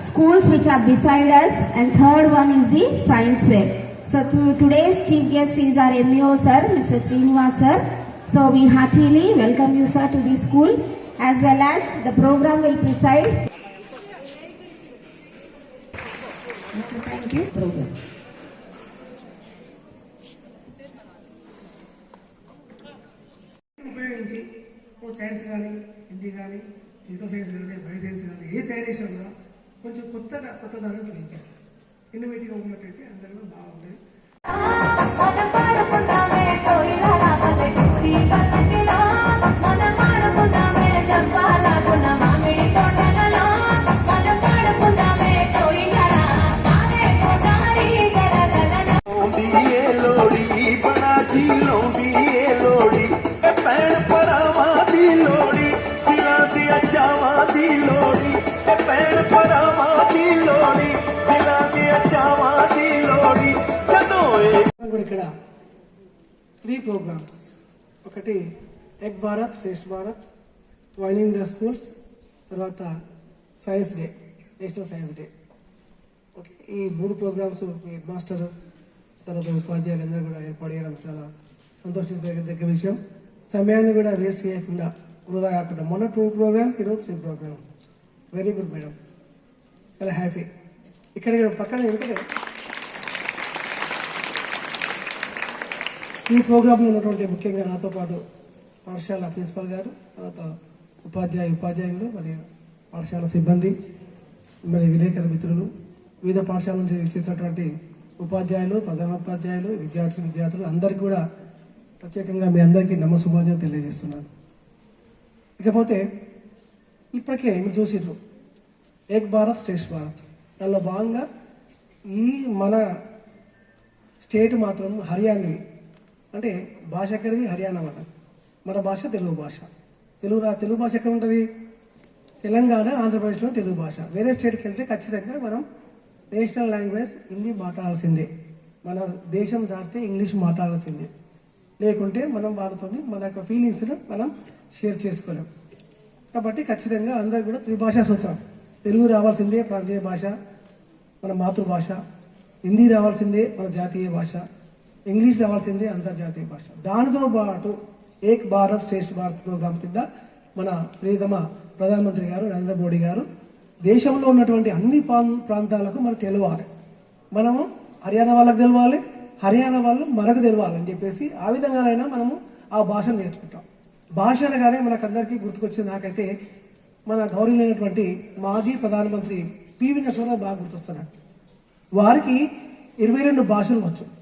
schools which are beside us, and third one is the science fair. So to, today's chief guest is our MEO sir, Mr. Srinivas sir. So we heartily welcome you sir to the school as well as the program will preside. Thank you. Program. ఉపయోగించి ఓ science కానీ హిందీ కానీ ఇంకో science కానీ bio science కానీ ఏ తయారు చేసినా కూడా కొంచెం కొత్తగా కొత్తదనం చూపించాలి. ఇన్నోవేటివ్గా ఉన్నట్టయితే అందరిలో బాగుంటాయి త్రీ ప్రోగ్రామ్స్. ఒకటి ఎగ్ భారత్ శ్రేష్ఠ భారత్ వైలింగ్ ద స్కూల్స్ తర్వాత science day national science day okay ఈ మూడు ప్రోగ్రామ్స్ హెడ్ మాస్టర్ తర్వాత ఉపాధ్యాయులు అందరూ కూడా ఏర్పాటు చేయడం చాలా సంతోషించదగ్గ విషయం. సమయాన్ని కూడా వేస్ట్ చేయకుండా వృధా కాకుండా మొన్న టూ ప్రోగ్రామ్స్ ఈరోజు three programme very good madam చాలా హ్యాపీ. ఇక్కడ ఇక్కడ పక్కన ఎందుకంటే ఈ ప్రోగ్రాంలో ఉన్నటువంటి ముఖ్యంగా నాతో పాటు పాఠశాల ప్రిన్సిపల్ గారు తర్వాత ఉపాధ్యాయ ఉపాధ్యాయులు మరియు పాఠశాల సిబ్బంది మరి విలేకరు మిత్రులు వివిధ పాఠశాల నుంచి ఇచ్చేటటువంటి ఉపాధ్యాయులు ప్రధానోపాధ్యాయులు విద్యార్థులు విద్యార్థులు అందరికీ కూడా ప్రత్యేకంగా మీ అందరికీ నమశుభాజం తెలియజేస్తున్నాను. ఇకపోతే ఇప్పటికే మీరు చూసిర్రు ఏక్ భారత్ శ్రేష్ఠ భారత్. దానిలో భాగంగా ఈ మన స్టేట్ మాత్రం హర్యానవి. అంటే భాష ఎక్కడిది? హర్యానా వాళ్ళ మన భాష తెలుగు భాష. తెలుగు రా తెలుగు భాష ఎక్కడ ఉంటుంది తెలంగాణ ఆంధ్రప్రదేశ్లో తెలుగు భాష. వేరే స్టేట్కి వెళ్తే ఖచ్చితంగా మనం నేషనల్ లాంగ్వేజ్ హిందీ మాట్లాడాల్సిందే. మన దేశం దాటితే ఇంగ్లీష్ మాట్లాడాల్సిందే. లేకుంటే మనం వాళ్ళతో మన యొక్క ఫీలింగ్స్ను మనం షేర్ చేసుకోలేం. కాబట్టి ఖచ్చితంగా అందరు కూడా త్రిభాషా సూత్రం. తెలుగు రావాల్సిందే ప్రాంతీయ భాష మన మాతృభాష. హిందీ రావాల్సిందే మన జాతీయ భాష. ఇంగ్లీష్ రావాల్సిందే అంతర్జాతీయ భాష. దానితో పాటు ఏక్ భారత్ శ్రేష్ఠ భారత్ ప్రోగ్రాం కింద మన ప్రియతమ ప్రధానమంత్రి గారు నరేంద్ర మోడీ గారు దేశంలో ఉన్నటువంటి అన్ని ప్రాంతాలకు మనం తెలవాలి. మనము హర్యానా వాళ్ళకి తెలవాలి హర్యానా వాళ్ళు మనకు తెలవాలి అని చెప్పేసి ఆ విధంగానైనా మనము ఆ భాషను నేర్చుకుంటాం. భాష అనగానే మనకందరికీ గుర్తుకొచ్చింది నాకైతే మన గౌరవమైనటువంటి మాజీ ప్రధానమంత్రి పివి నరసింహరావు బాగా గుర్తొస్తున్నారు వారికి ఇరవై రెండు భాషలు వచ్చు.